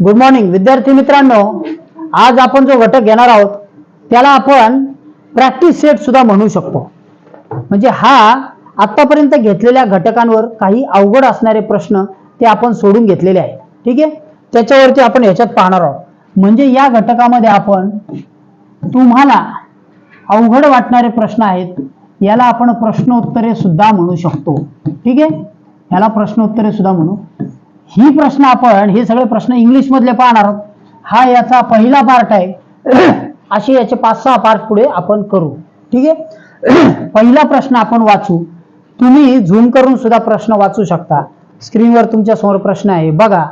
Good morning विद्यार्थी मित्रांनो. आज आपण जो घटक घेणार आहोत त्याला आपण प्रॅक्टिस सेट सुद्धा म्हणू शकतो. म्हणजे हा आतापर्यंत घेतलेल्या घटकांवर काही अवघड असणारे प्रश्न ते आपण सोडून घेतलेले आहेत. ठीक आहे? त्याच्यावरती आपण ह्याच्यात पाहणार आहोत. म्हणजे या घटकामध्ये आपण तुम्हाला अवघड वाटणारे प्रश्न आहेत याला आपण प्रश्नोत्तरे सुद्धा म्हणू शकतो. ठीक आहे? याला प्रश्नोत्तरे सुद्धा म्हणू ही प्रश्न आपण हे सगळे प्रश्न इंग्लिश मधले पाहणार आहोत. हा याचा पहिला पार्ट आहे. असे याचे पाच सहा पार्ट पुढे आपण करू. ठीक आहे? पहिला प्रश्न आपण वाचू. तुम्ही झूम करून सुद्धा प्रश्न वाचू शकता. स्क्रीनवर तुमच्यासमोर प्रश्न आहे. बघा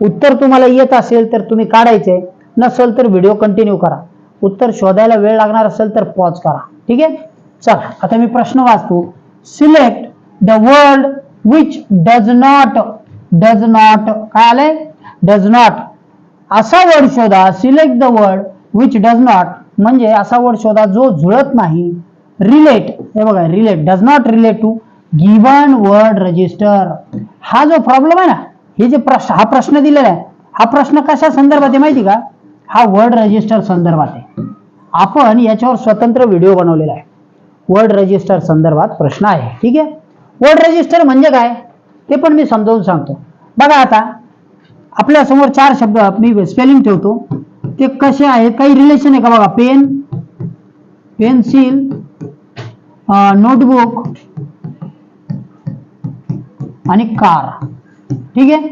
उत्तर तुम्हाला येत असेल तर तुम्ही काढायचे. नसेल तर व्हिडिओ कंटिन्यू करा. उत्तर शोधायला वेळ लागणार असेल तर पॉज करा. ठीक आहे? चला आता मी प्रश्न वाचतो. Select the word which does not does not काय आलंय? डज नॉट असा वर्ड शोधा. Select the word which does not म्हणजे असा वर्ड शोधा जो जुळत नाही. रिलेट हे बघा relate does not relate to given word register हा जो प्रॉब्लेम आहे ना हे जे प्रश्न हा प्रश्न दिलेला आहे हा प्रश्न कशा संदर्भात आहे माहिती का? हा वर्ड रजिस्टर संदर्भात आहे. आपण याच्यावर स्वतंत्र व्हिडिओ बनवलेला आहे. वर्ड रजिस्टर संदर्भात प्रश्न आहे. ठीक आहे? वर्ड रजिस्टर म्हणजे काय? ते पण मी समजावून सांगतो. बघा आता आपल्यासमोर चार शब्द मी स्पेलिंग ठेवतो. ते कसे आहेत काही रिलेशन आहे का बघा? पेन पेन्सिल नोटबुक आणि कार ठीक आहे?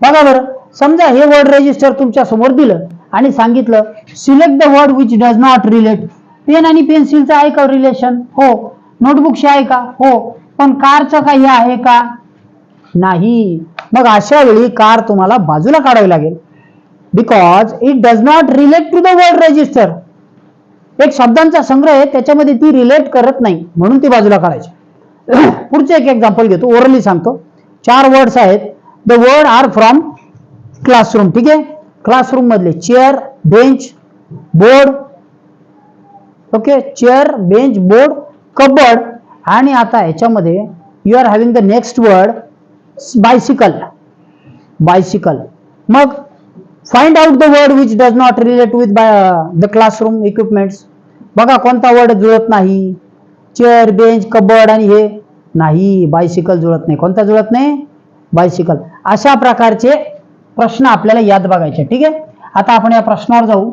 बघा बरं. समजा हे वर्ड रजिस्टर तुमच्यासमोर दिलं आणि सांगितलं select the word which does not relate pen आणि पेन्सिलचं आहे का रिलेशन हो. नोटबुकशी आहे का? हो. पण कारचं काही आहे का? नाही. मग अशा वेळी कार तुम्हाला बाजूला काढावी लागेल. Because it does not relate to the word register एक शब्दांचा संग्रह आहे त्याच्यामध्ये ती रिलेट करत नाही. म्हणून ती बाजूला काढायची. पुढचे एक एक्झाम्पल घेतो. ओरली सांगतो. चार वर्ड्स आहेत. The word are from classroom ठीक आहे? क्लासरूम मधले chair bench board okay chair bench board cupboard आणि आता याच्यामध्ये you are having the next word bicycle bicycle मग find out the word which does not relate with the classroom equipments बघा कोणता word जुळत नाही. चेअर बेंच कबड आणि हे नाही. बायसिकल जुळत नाही. कोणता जुळत नाही? बायसिकल अशा प्रकारचे प्रश्न आपल्याला याद बघायचे ठीक आहे? आता आपण या प्रश्नावर जाऊ.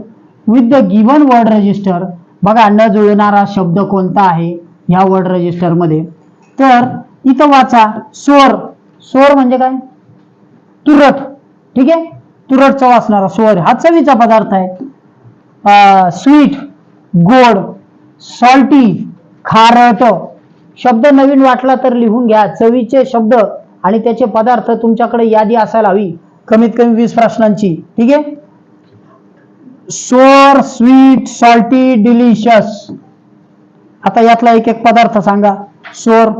With the given word register बघा न जुळणारा शब्द कोणता आहे ह्या वर्ड रजिस्टरमध्ये तर इथं वाचा स्वर. स्वर म्हणजे काय? तुरट. ठीक आहे? तुरट चव असणारा स्वर हा चवीचा पदार्थ आहे. स्वीट गोड सॉल्टी खारट. शब्द नवीन वाटला तर लिहून घ्या. चवीचे शब्द आणि त्याचे पदार्थ तुमच्याकडे यादी असायला हवी. कमीत कमी वीस प्रश्नांची. ठीक आहे? सोर स्वीट सॉल्टी डिलिशियस आता यातला एक एक पदार्थ सांगा. सोर.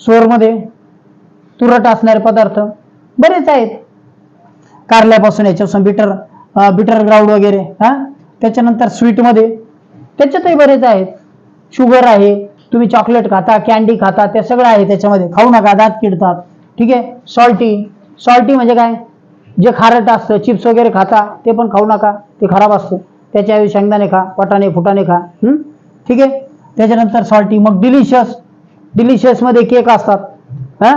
सोरमध्ये तुरट असणारे पदार्थ बरेच आहेत. कारल्यापासून याच्यापासून बिटर बिटर ग्राउंड वगैरे हा? त्याच्यानंतर स्वीटमध्ये त्याच्यातही बरेच आहेत. शुगर आहे तुम्ही चॉकलेट खाता कॅन्डी खाता ते सगळं आहे त्याच्यामध्ये. खाऊ नका दात किडतात. ठीक आहे? सॉल्टी सॉल्टी म्हणजे काय? जे खारट असतं चिप्स वगैरे खाता ते पण खाऊ नका ते खराब असतं. त्याच्याऐवजी शेंगदाणे खा पटाणे फुटाणे खा ठीक आहे? त्याच्यानंतर सॉल्टी मग डिलिशियस डिलिशियसमध्ये केक असतात. हा?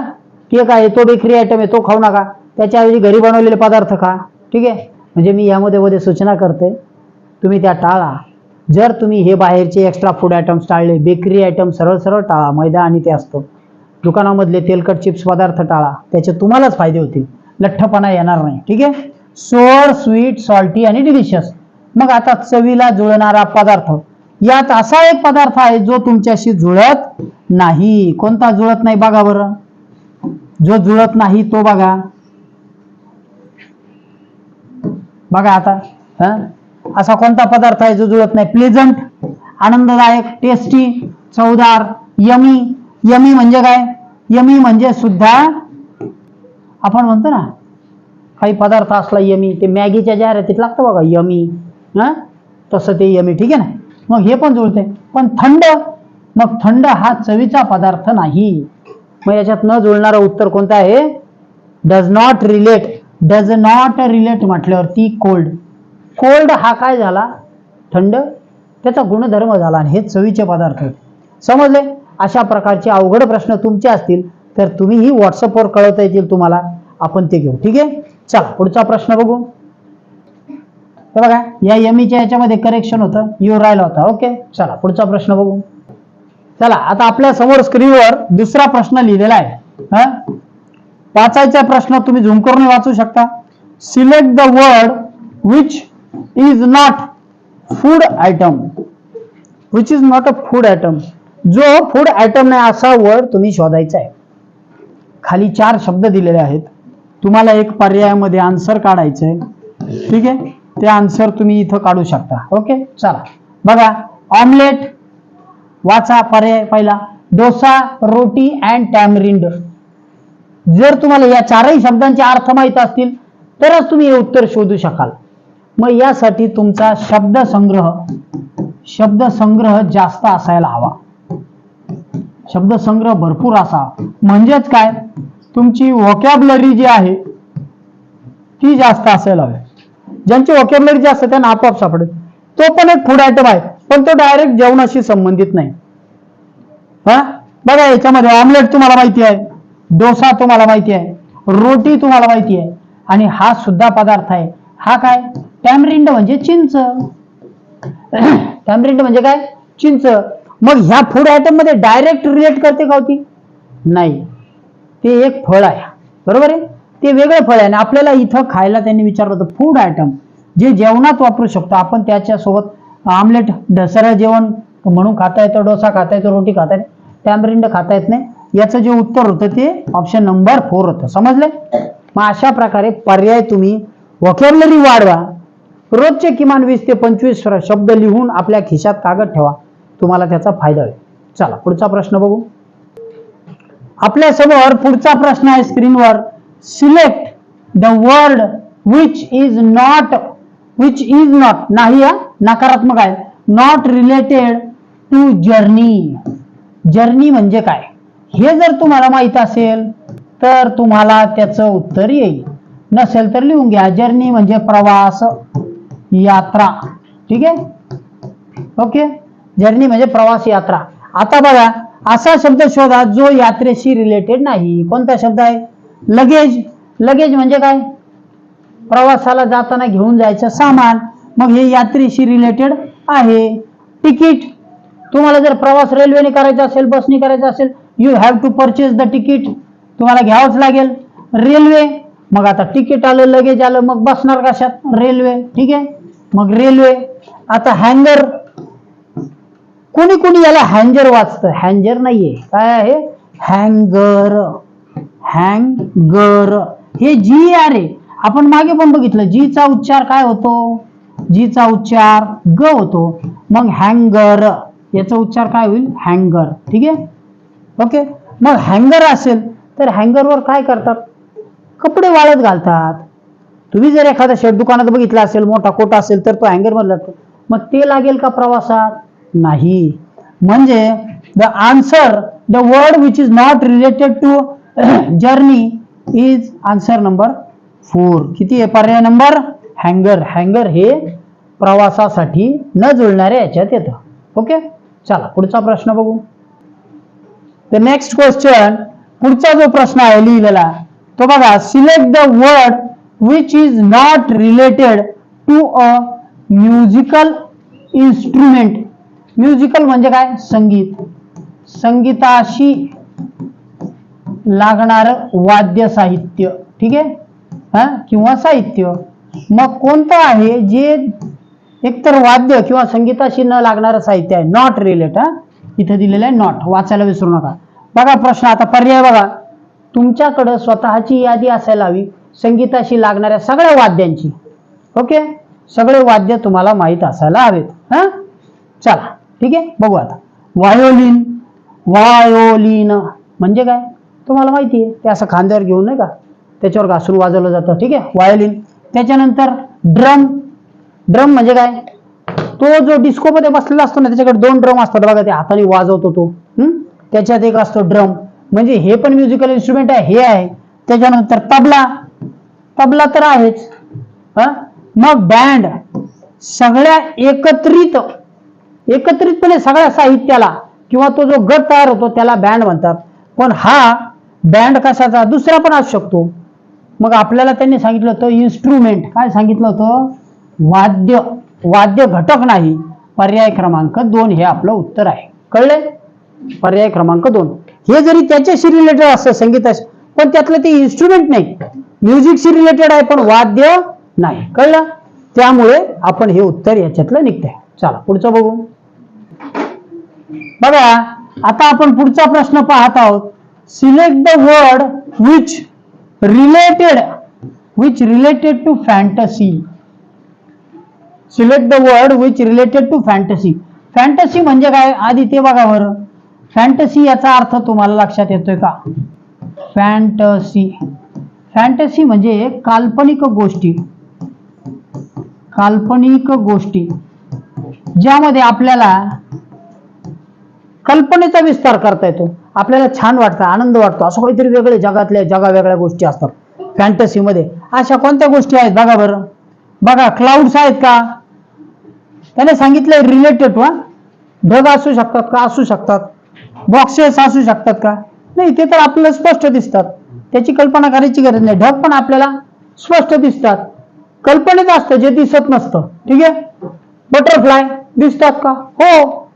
केक आहे तो बेकरी आयटम आहे तो खाऊ नका. त्याच्याऐवजी घरी बनवलेले पदार्थ खा. ठीक आहे? म्हणजे मी यामध्ये मध्ये सूचना करते तुम्ही त्या टाळा. जर तुम्ही हे बाहेरचे एक्स्ट्रा फूड आयटम्स टाळले बेकरी आयटम सरळ सरळ टाळा मैदा आणि ते असतो. दुकानामधले तेलकट चिप्स पदार्थ टाळा. त्याचे तुम्हालाच फायदे होतील. लठ्ठपणा येणार नाही. ठीक आहे? सोअर स्वीट सॉल्टी आणि डिलिशियस मग आता चवीला जुळणारा पदार्थ. यात असा एक पदार्थ आहे जो तुमच्याशी जुळत नाही. कोणता जुळत नाही बघा बरं. जो जुळत नाही तो बघा. बघा आता हा? असा कोणता पदार्थ आहे जो जुळत नाही? प्लेझंट आनंददायक टेस्टी चवदार यमी. यमी म्हणजे काय? यमी म्हणजे सुद्धा आपण म्हणतो ना काही पदार्थ असला यमी ते मॅगीच्या जाहिरातीत लागतं बघा यमी हा? तसं ते यमी ठीक आहे ना? मग हे पण जुळते पण थंड मग थंड हा चवीचा पदार्थ नाही. मग याच्यात न जुळणारं उत्तर कोणतं आहे? Does not relate does not relate म्हटल्यावरती कोल्ड कोल्ड हा काय झाला? थंड. त्याचा गुणधर्म झाला आणि हे चवीचे पदार्थ समजले? अशा प्रकारचे अवघड प्रश्न तुमचे असतील तर तुम्हीही व्हॉट्सअपवर कळवता येतील तुम्हाला. आपण ते घेऊ. ठीक आहे? चला पुढचा प्रश्न बघू. हे बघा या यमीच्या याच्यामध्ये करेक्शन होतं. यू राहिला होता. ओके चला पुढचा प्रश्न बघू. चला आता आपल्यासमोर स्क्रीनवर दुसरा प्रश्न लिहिलेला आहे. वाचायचा प्रश्न तुम्ही झूम करून वाचू शकता. Select the word which is not food item which is not a food item जो फूड आयटम नाही असा वर्ड तुम्ही शोधायचा आहे. खाली चार शब्द दिलेले आहेत. तुम्हाला एक पर्यायामध्ये आन्सर काढायचं आहे. ठीक आहे? ते आन्सर तुम्ही इथं काढू शकता. ओके चला. बघा ऑमलेट वाचा पर्याय पहिला. डोसा रोटी अँड टॅमरिंड जर तुम्हाला या चारही शब्दांचे अर्थ माहीत असतील तरच तुम्ही हे उत्तर शोधू शकाल. मग यासाठी तुमचा शब्दसंग्रह शब्दसंग्रह जास्त असायला हवा. शब्दसंग्रह भरपूर असावा म्हणजेच काय? तुमची व्हॉकॅबलरी जी आहे ती जास्त असायला हवी. ज्यांची व्हॉकॅबलरी जास्त त्यांना आपोआप सापडेल. तो पण एक फूड आयटम आहे पण तो डायरेक्ट जेवणाशी संबंधित नाही. हा? बघा याच्यामध्ये ऑमलेट तुम्हाला माहिती आहे डोसा तुम्हाला माहिती आहे रोटी तुम्हाला माहिती आहे आणि हा सुद्धा पदार्थ आहे. हा काय? टॅमरिंड म्हणजे चिंच. टॅमरिंड म्हणजे काय? चिंच. मग ह्या फूड आयटममध्ये डायरेक्ट रिलेट करते का होती? नाही. ते एक फळ आहे. बरोबर आहे? ते वेगळं फळ आहे आणि आपल्याला इथं खायला त्यांनी विचारलं होतं फूड आयटम जे जेवणात वापरू शकतो आपण त्याच्यासोबत आमलेट ढसऱ्या जेवण म्हणून खाता येतं डोसा खाता येतो रोटी खाता येते टॅमरिंड खाता येत नाही. याचं जे उत्तर होतं ते ऑप्शन नंबर फोर होतं. समजले मग अशा प्रकारे पर्याय तुम्ही वॉकॅबलरी वाढवा. रोजचे किमान वीस ते पंचवीस शब्द लिहून आपल्या खिशात कागद ठेवा. तुम्हाला त्याचा फायदा होईल. चला पुढचा प्रश्न बघू. आपल्यासमोर पुढचा प्रश्न आहे स्क्रीनवर select the word which is not which is not नाही हा नकारात्मक आहे. Not related to journey journey म्हणजे काय? हे जर तुम्हाला माहीत असेल तर तुम्हाला त्याचं उत्तर येईल. नसेल तर लिहून घ्या. जर्नी म्हणजे प्रवास यात्रा. ठीक आहे? ओके जर्नी म्हणजे प्रवास यात्रा. आता बघा असा शब्द शोधा जो यात्रेशी रिलेटेड नाही. कोणता शब्द आहे? लगेज लगेज म्हणजे काय? प्रवासाला जाताना घेऊन जायचं सामान मग हे यात्रेशी रिलेटेड आहे. तिकीट तुम्हाला जर प्रवास रेल्वेने करायचा असेल बसने करायचा असेल you have to purchase the ticket तुम्हाला घ्यावंच लागेल. रेल्वे मग आता तिकीट आलं लगेज आलं मग बसणार कशात? रेल्वे ठीक आहे? मग रेल्वे आता हँगर कोणी कोणी याला हँजर वाचतं? हँजर नाहीये. काय आहे? हँगर हँगर हे जी आर आहे आपण मागे पण बघितलं जीचा उच्चार काय होतो? जीचा उच्चार ग होतो. मग हँगर याचा उच्चार काय होईल? हँगर. ठीक आहे? ओके? मग हँगर असेल तर हँगरवर काय करतात? कपडे वाळत घालतात. तुम्ही जर एखादा शर्ट दुकानात बघितला असेल मोठा कोटा असेल तर तो हँगर लागतो मग ते लागेल का प्रवासात? नाही. म्हणजे the answer the word which is not related to journey is answer number four. किती आहे? पर्याय नंबर? हँगर. हँगर हे प्रवासासाठी न जुळणाऱ्या याच्यात येतं. ओके? चला पुढचा प्रश्न बघू. द नेक्स्ट क्वेश्चन पुढचा जो प्रश्न आहे लिहिलेला तो बघा select the word which is not related to a musical instrument musical म्हणजे काय? संगीत. संगीताशी लागणार वाद्य साहित्य. ठीक आहे? हा? किंवा साहित्य. मग कोणतं आहे जे एकतर वाद्य किंवा संगीताशी न लागणारं साहित्य आहे? नॉट रिलेट हा? इथं दिलेलं आहे नॉट वाचायला विसरू नका. बघा प्रश्न आता पर्याय बघा. तुमच्याकडं स्वतःची यादी असायला हवी संगीताशी लागणाऱ्या सगळ्या वाद्यांची. ओके? सगळे वाद्य तुम्हाला माहीत असायला हवेत. हा? चला ठीक आहे? बघू आता. वायोलिन वायोलिन म्हणजे काय? तुम्हाला माहिती आहे ते असं खांद्यावर घेऊन नाही का? त्याच्यावर घासूर वाजवलं जातं ठीक आहे? व्हायोलिन त्याच्यानंतर ड्रम ड्रम म्हणजे काय? तो जो डिस्कोमध्ये बसलेला असतो ना त्याच्याकडे दोन ड्रम असतात. बघा ते हाताने वाजवतो तो. हम्म? त्याच्यात एक असतो ड्रम म्हणजे हे पण म्युझिकल इन्स्ट्रुमेंट आहे हे आहे. त्याच्यानंतर तबला. तबला तर आहेच. मग बँड सगळ्या एकत्रित एकत्रितपणे सगळ्या साहित्याला किंवा तो जो गट तयार होतो त्याला बँड म्हणतात. पण हा बँड कशाचा? दुसरा पण असू शकतो. मग आपल्याला त्यांनी सांगितलं होतं इन्स्ट्रुमेंट काय सांगितलं होतं? वाद्य वाद्य घटक नाही. पर्याय क्रमांक दोन हे आपलं उत्तर आहे. कळले पर्याय क्रमांक दोन. हे जरी त्याच्याशी रिलेटेड असतं संगीताशी पण त्यातलं ते इन्स्ट्रुमेंट नाही. म्युझिकशी रिलेटेड आहे पण वाद्य नाही. कळलं? त्यामुळे आपण हे उत्तर याच्यातलं निघतंय. चला पुढचं बघू. बघा आता आपण पुढचा प्रश्न पाहत आहोत. Select the word which related which related to fantasy select the word which related to fantasy fantasy म्हणजे काय? आधी ते बघा बरं. फॅन्टसी याचा अर्थ तुम्हाला लक्षात येतोय का? फॅन्टसी फॅन्टसी म्हणजे काल्पनिक गोष्टी. काल्पनिक गोष्टी. ज्यामध्ये आपल्याला कल्पनेचा विस्तार करता येतो. आपल्याला छान वाटतं आनंद वाटतो. असं काहीतरी वेगळे जगातल्या जगा वेगळ्या गोष्टी असतात. फॅन्टसीमध्ये अशा कोणत्या गोष्टी आहेत बघा बरं? बघा क्लाउड्स आहेत का? त्याने सांगितलंय रिलेटेड वा ढग असू शकतात का? असू शकतात. बॉक्सेस असू शकतात का? नाही ते तर आपल्याला स्पष्ट दिसतात. त्याची कल्पना करायची गरज नाही. ढग पण आपल्याला स्पष्ट दिसतात. कल्पनेत असतं जे दिसत नसतं. ठीक आहे? बटरफ्लाय दिसतात का? हो.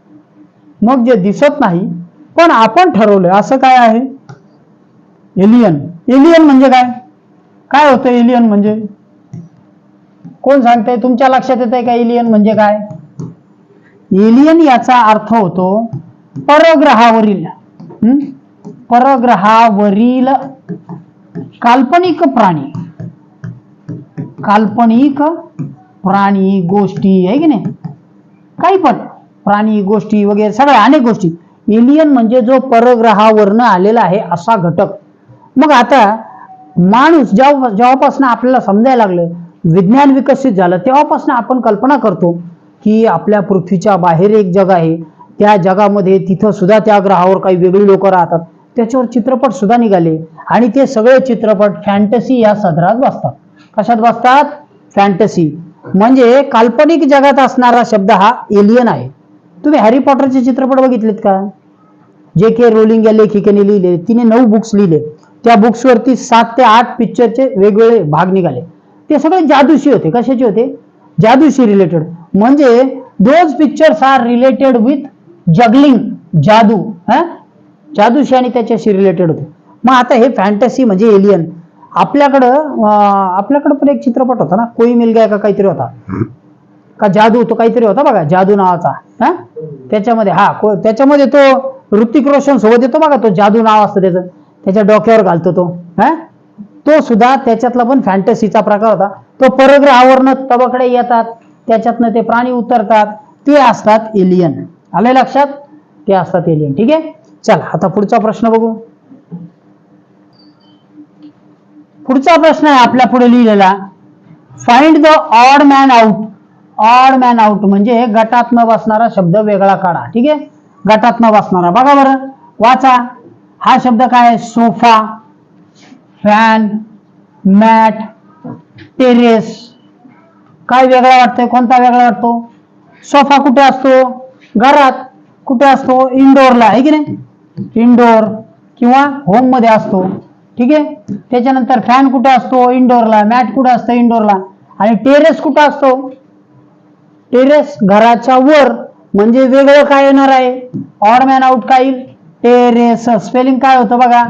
मग जे दिसत नाही पण आपण ठरवलंय. असं काय आहे? एलियन एलियन म्हणजे काय? काय होतं एलियन म्हणजे? कोण सांगतंय? तुमच्या लक्षात येत आहे का एलियन म्हणजे काय? एलियन याचा अर्थ होतो परग्रहावरील. परग्रहावरील काल्पनिक प्राणी. काल्पनिक प्राणी गोष्टी आहे की नाही? काही पण. प्राणी गोष्टी वगैरे सगळ्या अनेक गोष्टी. एलियन म्हणजे जो परग्रहावरनं आलेला आहे असा घटक. मग आता माणूस जेव्हा जेव्हापासून आपल्याला समजायला लागलं विज्ञान विकसित झालं तेव्हापासून आपण कल्पना करतो की आपल्या पृथ्वीच्या बाहेर एक जग आहे. त्या जगामध्ये तिथं सुद्धा त्या ग्रहावर काही वेगळी लोक राहतात. त्याच्यावर चित्रपट सुद्धा निघाले. आणि ते सगळे चित्रपट फॅन्टसी या सदरात बसतात. कशात बसतात? फॅन्टसी म्हणजे काल्पनिक जगात असणारा शब्द हा एलियन आहे. तुम्ही हॅरी पॉटरचे चित्रपट बघितलेत का? जे के रोलिंग या लेखिकेने लिहिले. तिने नऊ बुक्स लिहिले. त्या बुक्सवरती सात ते आठ पिक्चरचे वेगवेगळे भाग निघाले. ते सगळे जादूशी होते. कशाचे होते? जादूशी रिलेटेड म्हणजे those pictures are related with juggling जादू हा? जादूशी आणि त्याच्याशी रिलेटेड होते. मग आता हे फॅन्टसी म्हणजे एलियन आपल्याकडं आपल्याकडं पण एक चित्रपट होता ना? कोई मिल गया का काहीतरी होता. का जादू तो काहीतरी होता बघा जादू नावाचा हा? त्याच्यामध्ये हा त्याच्यामध्ये तो ऋतिक रोशन सोबत येतो बघा तो जादू नाव असतं त्याचं. त्याच्या डोक्यावर घालतो तो हा? तो सुद्धा त्याच्यातला पण फॅन्टसीचा प्रकार होता. तो परग्रहावरनं तबकडे येतात त्याच्यातनं ते प्राणी उतरतात ते असतात एलियन आले लक्षात? ते असतात एलियन ठीक आहे? चला आता पुढचा प्रश्न बघू. पुढचा प्रश्न आहे आपल्या पुढे लिहिलेला. Find the odd man out odd man out म्हणजे गटात न बसणारा शब्द वेगळा काढा. ठीक आहे? गटात न बसणारा बघा बरं. वाचा. हा शब्द काय आहे? सोफा फॅन मॅट टेरेस काय वेगळा वाटतोय? कोणता वेगळा वाटतो? सोफा कुठे असतो? घरात कुठे असतो? इंडोरला आहे की नाही? इंडोर किंवा होममध्ये असतो. ठीक आहे? त्याच्यानंतर फॅन कुठे असतो? इंडोरला मॅट कुठे असतं? इंडोरला आणि टेरेस कुठं असतो? टेरेस घराच्या वर म्हणजे वेगळं काय येणार आहे? ऑड मॅन आउट काय येईल? टेरेस स्पेलिंग काय होतं बघा?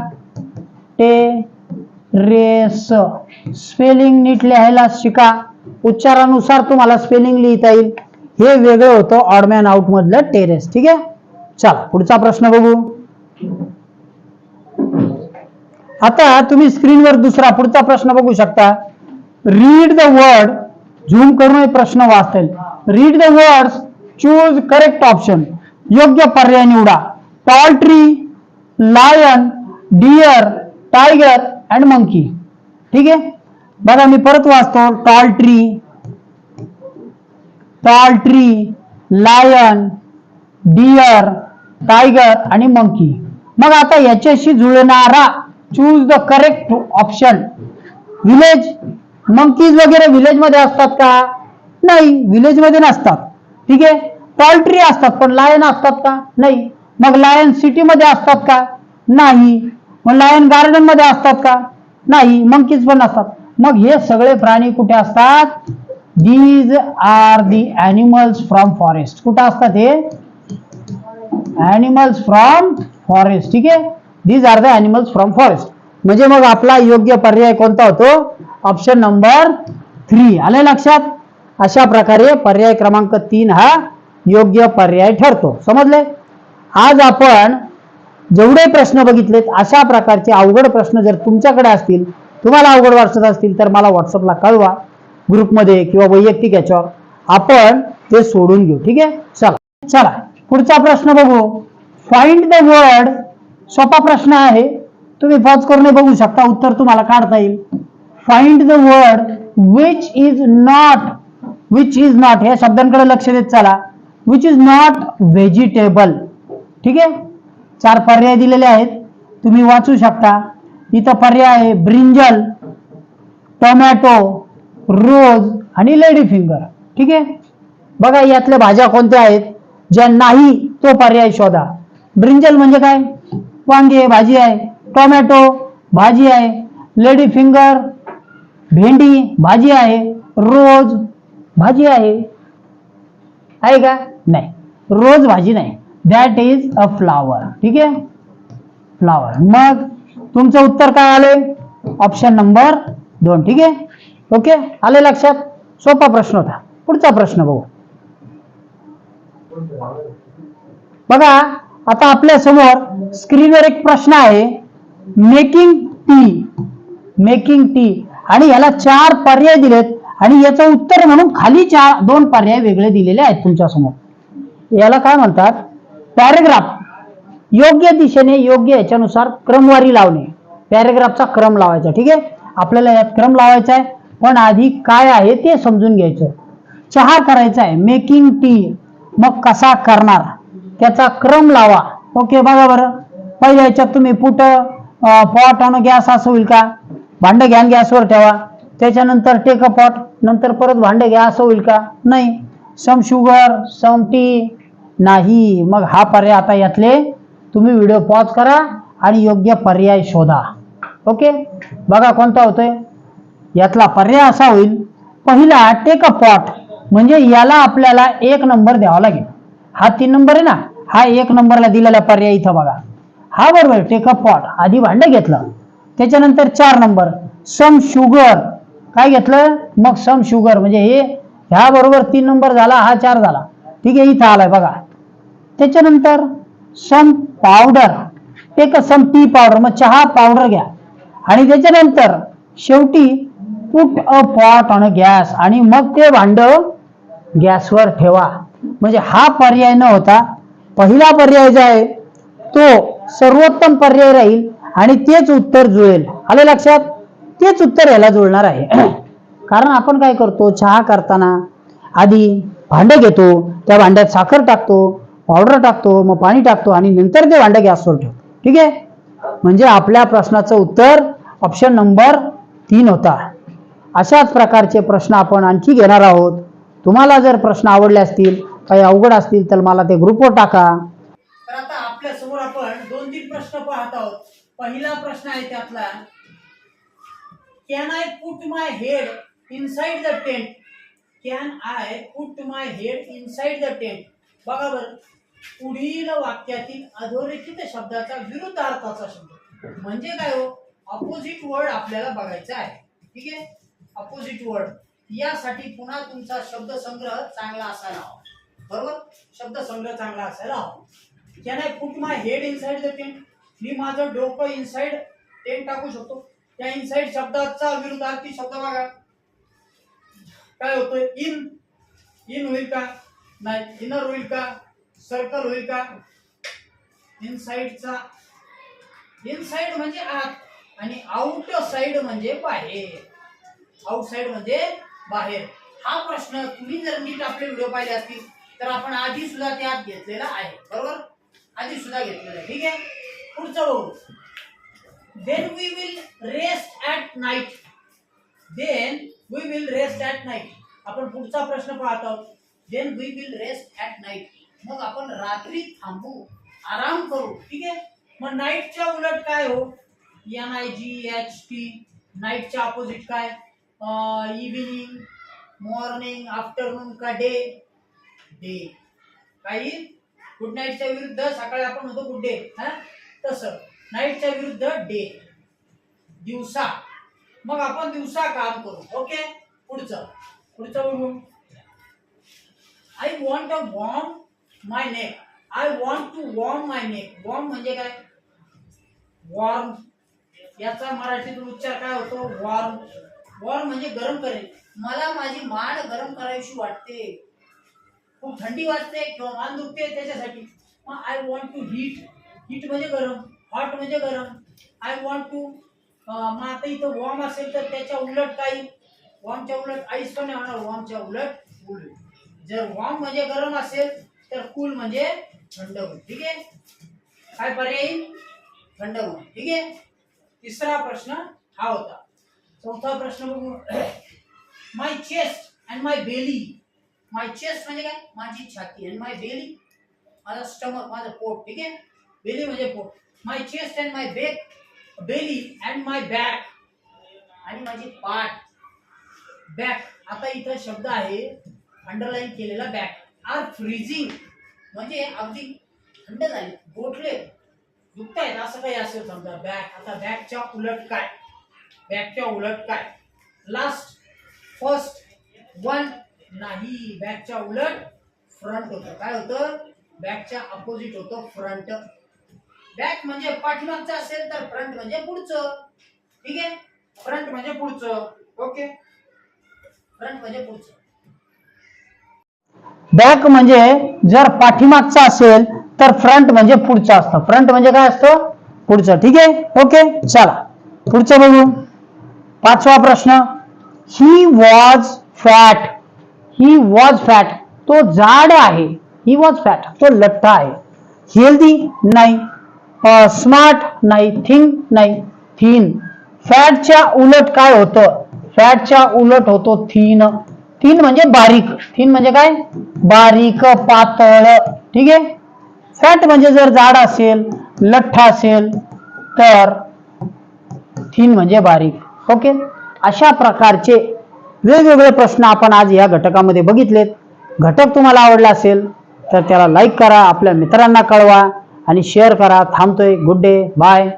टेरेस स्पेलिंग नीट लिहायला शिका. उच्चारानुसार तुम्हाला स्पेलिंग लिहिता येईल. हे वेगळं होतं ऑडमॅन आउट मधलं टेरेस ठीक आहे? चला पुढचा प्रश्न बघू. आता तुम्ही स्क्रीनवर दुसरा पुढचा प्रश्न बघू शकता. रीड द वर्ड झूम करून हे प्रश्न वाचता येईल read the words choose correct option योग्य पर्याय निवडा. Tall tree lion deer tiger and monkey ठीक आहे? बघा मी परत वाचतो. Tall tree tall tree lion deer tiger आणि मंकी मग आता याच्याशी जुळणारा choose the correct option village monkeys वगैरे विलेजमध्ये असतात का? नाही विलेजमध्ये नसतात. ठीक आहे? पॉल्ट्री असतात पण लायन असतात का? नाही. मग लायन सिटीमध्ये असतात का? नाही. मग लायन गार्डनमध्ये असतात का? नाही. मंकीज पण असतात. मग हे सगळे प्राणी कुठे असतात? These are the animals from forest कुठे असतात हे? अॅनिमल्स फ्रॉम फॉरेस्ट ठीक आहे? These are the animals from forest म्हणजे मग आपला योग्य पर्याय कोणता होतो? ऑप्शन नंबर थ्री आले लक्षात? अशा प्रकारे पर्याय क्रमांक तीन हा योग्य पर्याय ठरतो. समजले? आज आपण जेवढे प्रश्न बघितलेत अशा प्रकारचे अवघड प्रश्न जर तुमच्याकडे असतील तुम्हाला अवघड वाटत असतील तर मला व्हॉट्सअपला कळवा ग्रुपमध्ये किंवा वैयक्तिक याच्यावर. आपण ते सोडून घेऊ. ठीक आहे? चला. चला. पुढचा प्रश्न बघू. फाइंड द वर्ड सोपा प्रश्न आहे. तुम्ही पॉज करून बघू शकता. उत्तर तुम्हाला काढता येईल. Find the word which is not which is not या शब्दांकडे लक्ष देत चला. विच इज नॉट व्हेजिटेबल ठीक आहे? चार पर्याय दिलेले आहेत. तुम्ही वाचू शकता. इथं पर्याय आहे ब्रिंजल टोमॅटो रोज आणि लेडी फिंगर ठीक आहे? बघा यातल्या भाज्या कोणत्या आहेत? ज्या नाही तो पर्याय शोधा. ब्रिंजल म्हणजे काय? वांगे भाजी आहे. टोमॅटो भाजी आहे. लेडी फिंगर भेंडी भाजी आहे. रोज भाजी आहे. आहे का? नाही. रोज भाजी नाही. दॅट इज अ फ्लावर ठीक आहे? फ्लावर मग तुमचं उत्तर काय आले? ऑप्शन नंबर दोन. ठीक आहे? ओके आले लक्षात? सोपा प्रश्न होता. पुढचा प्रश्न बघू. बघा आता आपल्यासमोर स्क्रीनवर एक प्रश्न आहे. मेकिंग टी मेकिंग टी आणि याला चार पर्याय दिलेत. आणि याचं उत्तर म्हणून खाली चार दोन पर्याय वेगळे दिलेले आहेत तुमच्यासमोर. याला काय म्हणतात? पॅरेग्राफ योग्य दिशेने योग्य याच्यानुसार क्रमवारी लावणे. पॅरेग्राफचा क्रम लावायचा ठीक आहे? आपल्याला यात क्रम लावायचा आहे. पण आधी काय आहे ते समजून घ्यायचं. चहा करायचा आहे. मेकिंग टी मग कसा करणार? त्याचा क्रम लावा. ओके बघा बरं. पहिल्या याच्यात तुम्ही पुट पॉट आणि गॅस असं होईल का? भांडं घ्यान गॅसवर ठेवा. त्याच्यानंतर टेक अ पॉट नंतर परत भांडं घ्या असं होईल का? नाही. सम शुगर सम टी नाही. मग हा पर्याय आता यातले तुम्ही व्हिडिओ पॉज करा आणि योग्य पर्याय शोधा. ओके बघा कोणता होतोय. यातला पर्याय असा होईल पहिला टेक अ पॉट म्हणजे याला आपल्याला एक नंबर द्यावा लागेल. हा तीन नंबर आहे ना? हा एक नंबरला दिलेला पर्याय इथं बघा. हा बरोबर टेक अ पॉट आधी भांडं घेतलं. त्याच्यानंतर चार नंबर सम शुगर काय घेतलं? मग सम शुगर म्हणजे हे ह्या बरोबर तीन नंबर झाला हा चार झाला. ठीक आहे इथं आलाय बघा. त्याच्यानंतर सम पावडर एक सम टी पावडर मग चहा पावडर घ्या. आणि त्याच्यानंतर शेवटी put a pot on gas आणि मग ते भांड गॅसवर ठेवा. म्हणजे हा पर्याय न होता पहिला पर्याय जो आहे तो सर्वोत्तम पर्याय राहील आणि तेच उत्तर जुळेल. आले लक्षात? तेच उत्तर याला जुळणार आहे. कारण आपण काय करतो? चहा करताना आधी भांडं घेतो त्या भांड्यात साखर टाकतो पावडर टाकतो मग पाणी टाकतो आणि नंतर ते भांडं गॅसवर ठेवतो. ठीक आहे? म्हणजे आपल्या प्रश्नाचं उत्तर ऑप्शन नंबर तीन होता. अशाच प्रकारचे प्रश्न आपण आणखी घेणार आहोत. तुम्हाला जर प्रश्न आवडले असतील काही अवघड असतील तर मला ते ग्रुपवर टाका. तर आता आपल्यासमोर आपण दोन तीन प्रश्न पाहत आहोत. पहिला प्रश्न आहे त्यातला can I put my head inside the tent can I put my head inside the tent बघा बरं पुढील वाक्यातील अधोरेखित शब्दाचा विरुद्ध अर्थाचा शब्द. म्हणजे काय हो? अपोजिट वर्ड आपल्याला बघायचा आहे. ठीक आहे? अपोजिट वर्ड यासाठी पुन्हा तुमचा शब्दसंग्रह चांगला असायला हवा. बरोबर? शब्दसंग्रह चांगला असायला हवा. Can I put my head inside the tent मी माझं डोकं इनसाइड टेंट टाकू शकतो. त्या इनसाइड शब्दाचा विरुद्धार्थी शब्द बघा. काय होतोय? इन इन होईल का? नाही. इनर होईल का? सर्कल होईल का? इनसाइडचा इनसाइड म्हणजे आत आणि आउट साइड म्हणजे बाहेर. आउटसाइड म्हणजे बाहेर. हा प्रश्न तुम्ही जर नीट आपले व्हिडिओ पाहिले असतील तर आपण आधी सुद्धा त्यात घेतलेला आहे. बरोबर? आधी सुद्धा घेतलेला आहे. ठीक आहे? पुढचं बघू. Then we will rest at night then we will rest at night आपण पुढचा प्रश्न पाहत. आहोत then we will rest at night मग आपण रात्री थांबू आराम करू ठीक आहे? मग नाईटच्या उलट काय हो? N I G H T नाईटच्या opposite काय? इव्हिनिंग मॉर्निंग आफ्टरनून का डे डे काही? गुड नाईटच्या विरुद्ध सकाळी आपण होतो गुड डे हा? तसं. नाईटच्या विरुद्ध डे दिवसा. मग आपण दिवसा काम करू. ओके? पुढचं. पुढचं बघू. I want a warm my neck I want to warm my neck warm म्हणजे काय? वॉर्म याचा मराठीतून उच्चार काय होतो? वॉर्म वॉर्म म्हणजे गरम करेल मला माझी मान गरम करावीशी वाटते. खूप थंडी वाजते किंवा मान दुखते त्याच्यासाठी. मग I want to heat heat म्हणजे गरम. हॉट म्हणजे गरम. आय वॉन्ट टू मग आता इथं वॉर्म असेल तर त्याच्या उलट काही वॉर्मच्या उलट आईस पण नाही होणार वॉर्मच्या उलट कूल जर वॉर्म म्हणजे गरम असेल तर कूल म्हणजे थंड होईल. ठीक आहे? काय पर्याय थंड होईल. ठीक आहे? तिसरा प्रश्न हा होता. चौथा प्रश्न बघू. My chest and my belly my chest म्हणजे काय? माझी छाती. अँड माय बेली माझा स्टमक माझं पोट. ठीक आहे? बेली म्हणजे पोट. My chest and my back belly and my back आणि माझी पाठ. बॅक आता इथं शब्द आहे अंडरलाईन केलेला बॅक आर फ्रीजिंग म्हणजे अगदी थंड झाले गोठले दुखतायत असं काही असेल समजा. बॅक आता बॅकच्या उलट काय? बॅकच्या उलट काय? लास्ट फर्स्ट वन नाही बॅकच्या उलट फ्रंट होतं. काय होतं? बॅकच्या अपोजिट होतं फ्रंट बॅक म्हणजे पाठीमागचं असेल तर फ्रंट म्हणजे पुढचं. ठीक आहे? फ्रंट म्हणजे पुढचं. ओके फ्रंट म्हणजे पुढचं. बॅक म्हणजे जर पाठीमागचा असेल तर फ्रंट म्हणजे पुढचं असतं. फ्रंट म्हणजे काय असतं? पुढचं. ठीक आहे? ओके चला. पुढचं बघू. पाचवा प्रश्न. He was fat he was fat तो जाड आहे. ही वॉज फॅट तो लठ्ठा आहे. हेल्दी नाही. स्मार्ट नाही थिंक नाही थीन फॅटच्या उलट काय होतं? फॅटच्या उलट होतो थीन थीन म्हणजे बारीक. थीन म्हणजे काय? बारीक पातळ. ठीक आहे? फॅट म्हणजे जर जाड असेल लठ्ठ असेल तर थीन म्हणजे बारीक. ओके अशा प्रकारचे वेगवेगळे प्रश्न आपण आज या घटकामध्ये बघितलेत. घटक तुम्हाला आवडला असेल तर त्याला लाईक करा. आपल्या मित्रांना कळवा. आणि शेअर करा थांबतोय. Good day bye